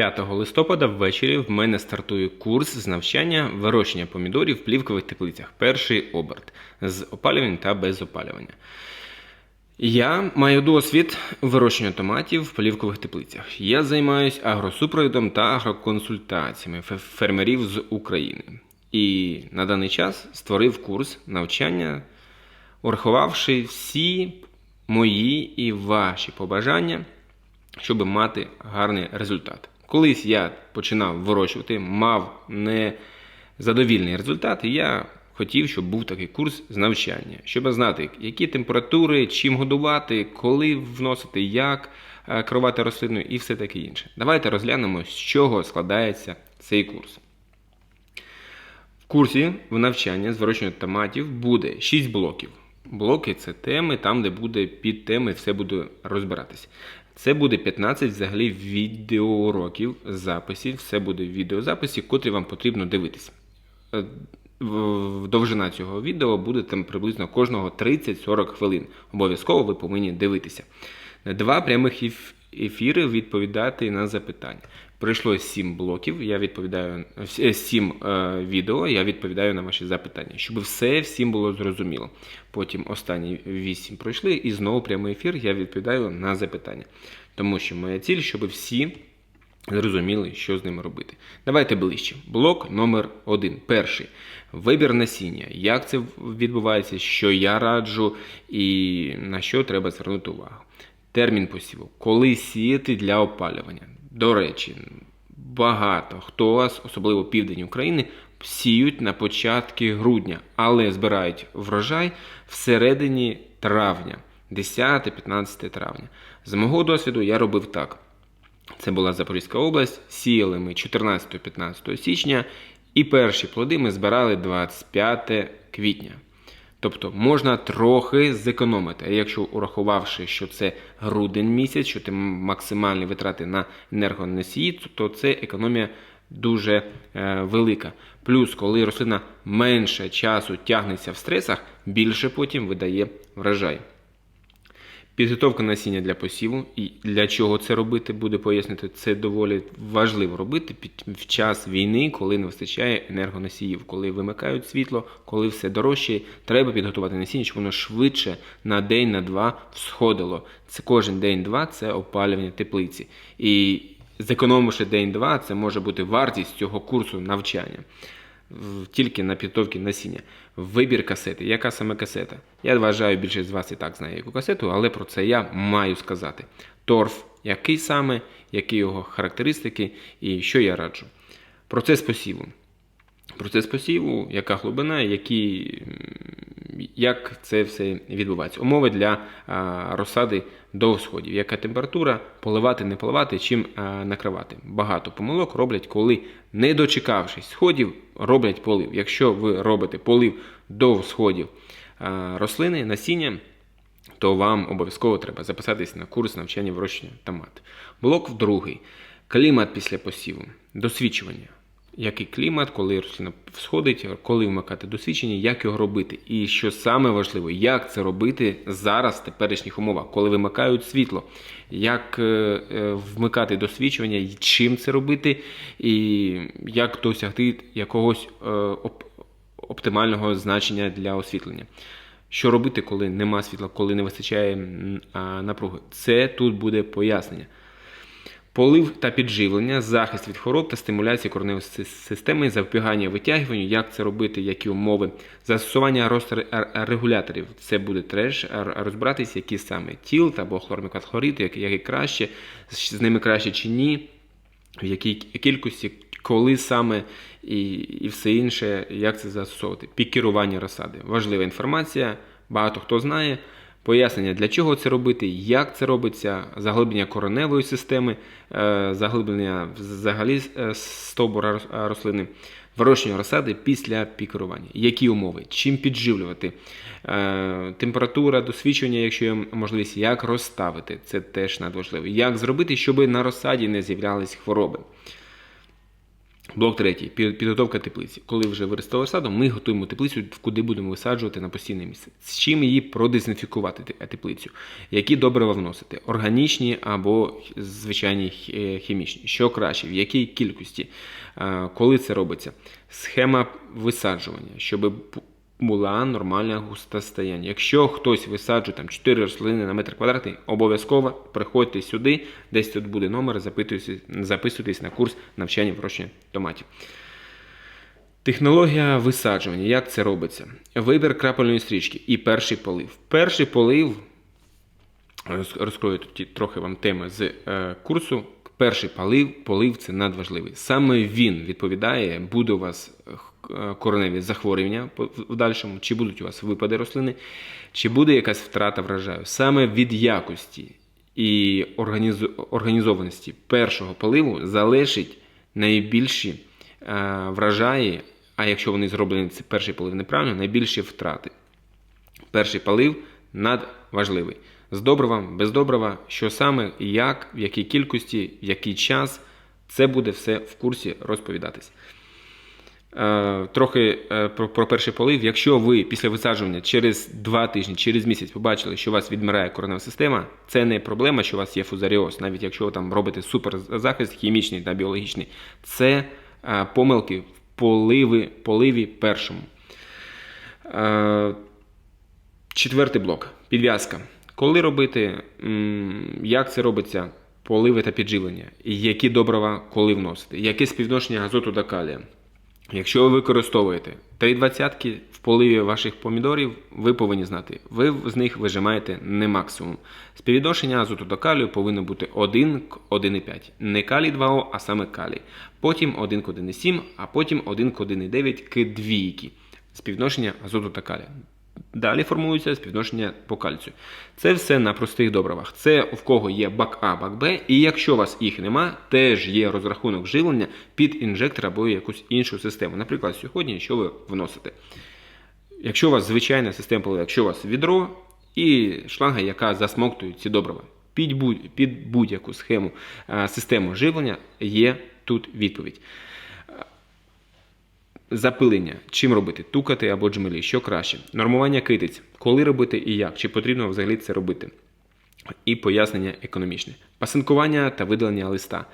5 листопада ввечері в мене стартує курс з навчання вирощення помідорів в плівкових теплицях. Перший оберт з опалювання та без опалювання. Я маю досвід вирощення томатів в плівкових теплицях. Я займаюся агросупровідом та агроконсультаціями фермерів з України. І на даний час створив курс навчання, урахувавши всі мої і ваші побажання, щоб мати гарний результат. Колись я починав вирощувати, мав незадовільний результат, і я хотів, щоб був такий курс з навчання, щоб знати, які температури, чим годувати, коли вносити, як е, керувати рослиною і все таке інше. Давайте розглянемо, з чого складається цей курс. В курсі в навчання з вирощування томатів буде 6 блоків. Блоки це теми, там, де буде під теми, все буде розбиратися. Це буде 15 взагалі відеоуроків, записів, все буде в відеозаписі, котрі вам потрібно дивитися. Е, Довжина цього відео буде там приблизно кожного 30-40 хвилин. Обов'язково ви повинні дивитися. Два прямих ефіри відповідати на запитання. Пройшло 7 блоків, я відповідаю 7 е, відео, я відповідаю на ваші запитання, щоб все всім було зрозуміло. Потім останні 8 пройшли, і знову прямий ефір, я відповідаю на запитання. Тому що моя ціль, щоб всі зрозуміли, що з ними робити. Давайте ближче. Блок номер один. Перший. Вибір насіння. Як це відбувається, що я раджу і на що треба звернути увагу. Термін посіву. Коли сіяти для опалювання. До речі, багато хто вас, особливо південь України, сіють на початки грудня, але збирають врожай всередині травня, 10-15 травня. З мого досвіду я робив так. Це була Запорізька область. Сіяли ми 14-15 січня, і перші плоди ми збирали 25 квітня. Тобто можна трохи зекономити. А якщо урахувавши, що це грудень місяць, що ти максимальні витрати на енергоносії, то це економія дуже е, велика. Плюс, коли рослина менше часу тягнеться в стресах, більше потім видає врожай. Підготовка насіння для посіву. І для чого це робити, буде пояснити. Це доволі важливо робити під в час війни, коли не вистачає енергоносіїв, коли вимикають світло, коли все дорожче. Треба підготувати насіння, щоб воно швидше на день, на два всходило. Це кожен день-два це опалювання теплиці. І зекономивши день-два, це може бути вартість цього курсу навчання тільки на підготовці насіння. Вибір касети. Яка саме касета? Я вважаю, більшість з вас і так знає яку касету, але про це я маю сказати. Торф, який саме, які його характеристики і що я раджу. Процес посіву. Процес посіву, яка глибина, які, як це все відбувається. Умови для розсади до сходів. Яка температура, поливати, не поливати, чим накривати. Багато помилок роблять, коли, не дочекавшись сходів, роблять полив. Якщо ви робите полив до сходів рослини, насіння, то вам обов'язково треба записатись на курс навчання вирощення томатів. Блок другий. Клімат після посіву. Досвідчування. Який клімат, коли рослина всходить, коли вмикати досвідчення, як його робити. І що саме важливо, як це робити зараз в теперішніх умовах, коли вимикають світло, як е, е, вмикати досвідчування, чим це робити, і як досягти якогось е, оп- оптимального значення для освітлення. Що робити, коли нема світла, коли не вистачає напруги? Це тут буде пояснення. Полив та підживлення, захист від хвороб та стимуляція кореневої системи, запобігання витягуванню, як це робити, які умови, застосування регуляторів. Це буде теж р- розбиратися, які саме тіл або хлормікатхлорид, які, краще, з ними краще чи ні, в якій кількості, коли саме і, і все інше, як це застосовувати. Пікерування розсади. Важлива інформація, багато хто знає. Пояснення, для чого це робити, як це робиться, заглиблення кореневої системи, е, заглиблення взагалі е, стовбура е, рослини, вирощення розсади після пікерування. Які умови, чим підживлювати, температура, досвідчення, якщо є можливість, як розставити, це теж надважливо. Як зробити, щоб на розсаді не з'являлись хвороби. Блок третій підготовка теплиці. Коли вже виростали садом, ми готуємо теплицю, куди будемо висаджувати на постійне місце. З чим її продезінфікувати теплицю? Які добрива вносити? Органічні або звичайні хімічні? Що краще? В якій кількості? Коли це робиться? Схема висаджування, щоб була нормальна густостояння. Якщо хтось висаджує там 4 рослини на метр квадратний, обов'язково приходьте сюди, десь тут буде номер, записуйтесь на курс навчання вирощення томатів. Технологія висаджування. Як це робиться? Вибір крапельної стрічки і перший полив. Перший полив розкрою тут трохи вам теми з е, курсу. Перший полив, полив це надважливий. Саме він відповідає, буде у вас е, е, кореневі захворювання в дальшому, чи будуть у вас випади рослини, чи буде якась втрата врожаю. Саме від якості і організованості першого поливу залежить найбільші е, врожаї, а якщо вони зроблені це перший полив неправильно, найбільші втрати. Перший полив надважливий. З добривом, без добрива, що саме, як, в якій кількості, в який час, це буде все в курсі розповідатись. Е, трохи е, про, перший полив. Якщо ви після висаджування через 2 тижні, через місяць побачили, що у вас відмирає коренева система, це не проблема, що у вас є фузаріоз, навіть якщо ви там робите суперзахист хімічний та біологічний. Це е, помилки в поливи, поливі першому. Четвертий блок підв'язка. Коли робити, як це робиться, поливи та підживлення, і які добрива коли вносити, яке співвідношення азоту до калія. Якщо ви використовуєте 3,20 в поливі ваших помідорів, ви повинні знати, ви з них вижимаєте не максимум. Співвідношення азоту до калію повинно бути 1 к 1,5. Не калій 2О, а саме калій. Потім 1 к 1,7, а потім 1 к 1,9 к 2. Співвідношення азоту та калія. Далі формується співвідношення по кальцію. Це все на простих добривах. Це в кого є бак А, бак Б, і якщо у вас їх нема, теж є розрахунок живлення під інжектор або якусь іншу систему. Наприклад, сьогодні, що ви вносите? Якщо у вас звичайна система якщо у вас відро і шланга, яка засмоктує ці добрива, під будь-яку схему систему живлення є тут відповідь. Запилення. Чим робити? Тукати або джмелі. Що краще? Нормування китиць. Коли робити і як? Чи потрібно взагалі це робити? І пояснення економічне. Пасинкування та видалення листа.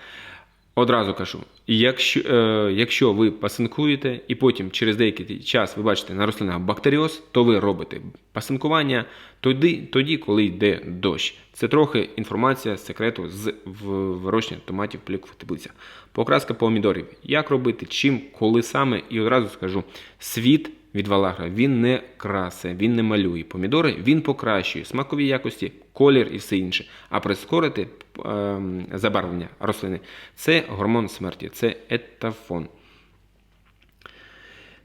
Одразу кажу, якщо, е, якщо ви пасинкуєте і потім через деякий час ви бачите на рослинах бактеріоз, то ви робите пасинкування тоді, тоді коли йде дощ. Це трохи інформація з секрету з вирощення томатів плівкових теплицях. Покраска помідорів. Як робити, чим, коли саме, і одразу скажу: світ від Валагра він не красе, він не малює помідори, він покращує смакові якості, колір і все інше. А прискорити ем, забарвлення рослини це гормон смерті, це етафон.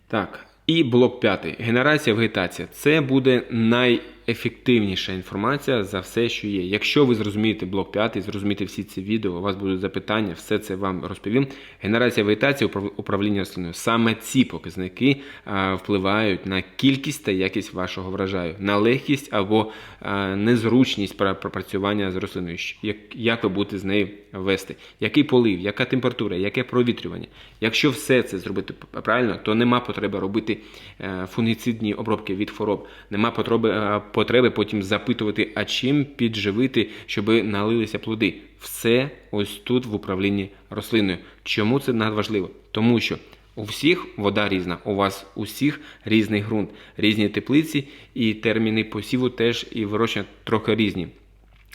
Так, і блок п'ятий. Генерація, вегетація. Це буде найефективніша інформація за все, що є. Якщо ви зрозумієте блок п'ятий, зрозумієте всі ці відео, у вас будуть запитання, все це вам розповім. Генерація, вегетація, управ- управління рослиною. Саме ці показники впливають на кількість та якість вашого врожаю, на легкість або незручність пра- пропрацювання з рослиною. Як, ви будете з нею вести, який полив, яка температура, яке провітрювання. Якщо все це зробити правильно, то нема потреби робити е, фунгіцидні обробки від хвороб, нема потреби, потреби потім запитувати, а чим підживити, щоб налилися плоди. Все ось тут в управлінні рослиною. Чому це надважливо? Тому що у всіх вода різна, у вас усіх різний ґрунт, різні теплиці, і терміни посіву теж і вирощення трохи різні.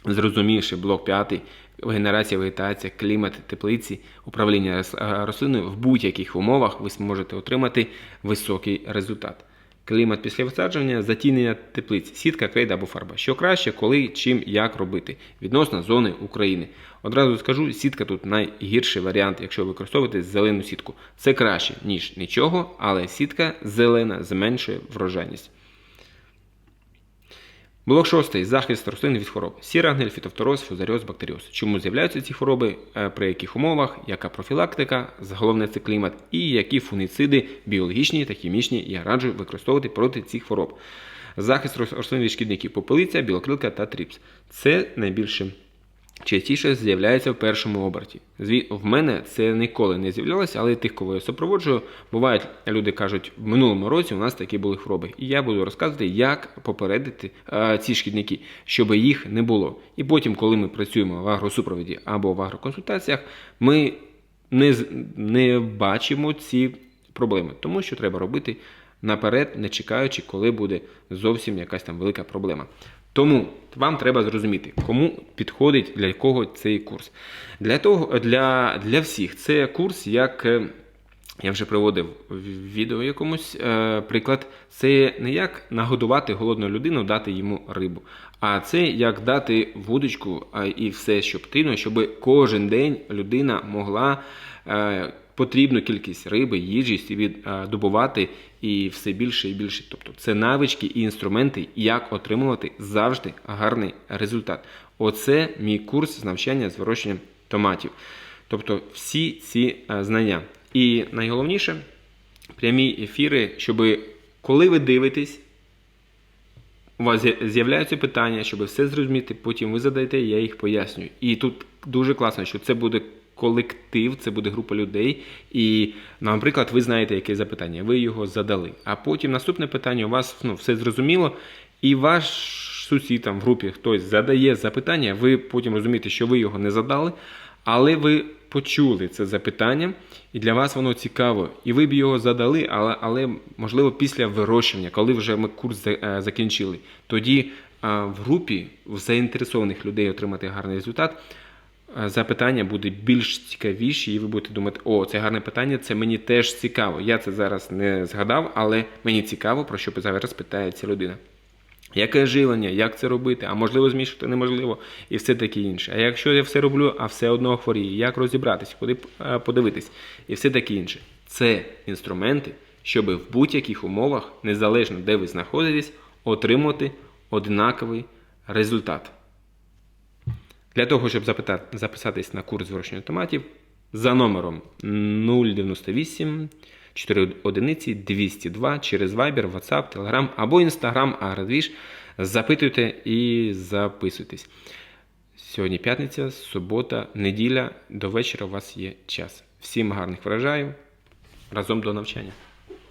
Зрозумівши блок 5, генерація, вегетація, клімат, теплиці, управління е, рослиною в будь-яких умовах ви зможете отримати високий результат. Клімат після висадження, затінення теплиць, сітка, крейда або фарба. Що краще, коли, чим, як робити відносно зони України. Одразу скажу, сітка тут найгірший варіант, якщо використовувати зелену сітку. Це краще, ніж нічого, але сітка зелена зменшує врожайність. Блок шостий. Захист рослин від хвороб. Сірагнель, фітофтороз, фузаріоз, бактеріоз. Чому з'являються ці хвороби, е, при яких умовах, яка профілактика, головне це клімат, і які фуніциди біологічні та хімічні я раджу використовувати проти цих хвороб. Захист рослин від шкідників попелиця, білокрилка та тріпс. Це найбільше частіше з'являється в першому оберті. В мене це ніколи не з'являлося, але тих, кого я супроводжую, бувають, люди кажуть, в минулому році у нас такі були хвороби. І я буду розказувати, як попередити е, ці шкідники, щоб їх не було. І потім, коли ми працюємо в агросупроводі або в агроконсультаціях, ми не, не бачимо ці проблеми, тому що треба робити наперед, не чекаючи, коли буде зовсім якась там велика проблема. Тому вам треба зрозуміти, кому підходить для кого цей курс. Для того, для, для всіх це курс, як е, я вже приводив в відео якомусь е, приклад. Це не як нагодувати голодну людину, дати йому рибу, а це як дати вудочку і все, що потрібно, щоб кожен день людина могла е, потрібну кількість риби, їжі собі е, добувати і все більше і більше. Тобто це навички і інструменти, як отримувати завжди гарний результат. Оце мій курс з навчання з вирощенням томатів. Тобто всі ці е, знання. І найголовніше прямі ефіри, щоб коли ви дивитесь, у вас з'являються питання, щоб все зрозуміти, потім ви задаєте, я їх пояснюю. І тут дуже класно, що це буде колектив, це буде група людей. І, наприклад, ви знаєте, яке запитання, ви його задали. А потім наступне питання, у вас ну, все зрозуміло, і ваш сусід там в групі хтось задає запитання, ви потім розумієте, що ви його не задали, але ви почули це запитання, і для вас воно цікаво. І ви б його задали, але, але можливо після вирощування, коли вже ми курс е, закінчили. Тоді в групі заінтересованих людей отримати гарний результат. Е, Запитання буде більш цікавіші, і ви будете думати, о, це гарне питання, це мені теж цікаво. Я це зараз не згадав, але мені цікаво, про що зараз питає ця людина. Яке живлення, як це робити, а можливо змішати неможливо, і все таке інше. А якщо я все роблю, а все одно хворію, як розібратись, куди е, подивитись, і все таке інше. Це інструменти, щоб в будь-яких умовах, незалежно де ви знаходитесь, отримати однаковий результат. Для того, щоб запитати, записатись на курс вирощення томатів за номером 098 4 одиниці 202 через Viber, WhatsApp, Telegram або Instagram Аградвіж. Запитуйте і записуйтесь. Сьогодні п'ятниця, субота, неділя. До вечора у вас є час. Всім гарних врожаїв. Разом до навчання.